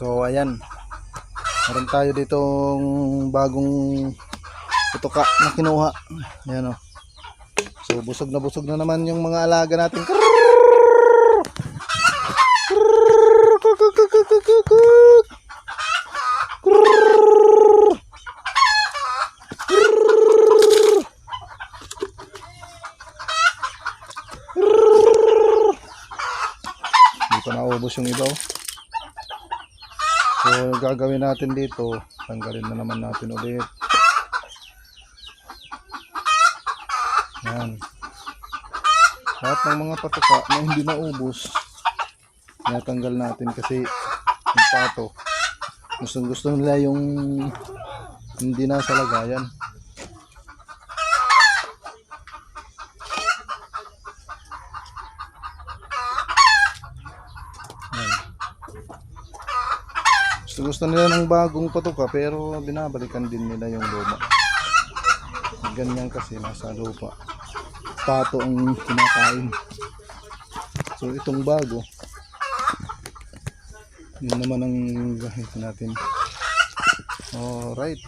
So ayan. Meron tayo ditong bagong putuka na kinuha. Ayan o. So busog na busog na naman yung mga alaga natin. Hindi pa naubos yung iba oh. So gagawin natin dito, tanggalin na naman natin ulit. Yan. Lahat ng mga patuka na hindi naubos, natanggal natin kasi yung pato. Gusto gusto nila yung hindi nasa lagayan. Gusto gusto nila ng bagong patuka pero binabalikan din nila yung luma. Ganyan kasi nasa lupa. Pato ang kinakain. So itong bago, yun naman ang gahit natin. Alright.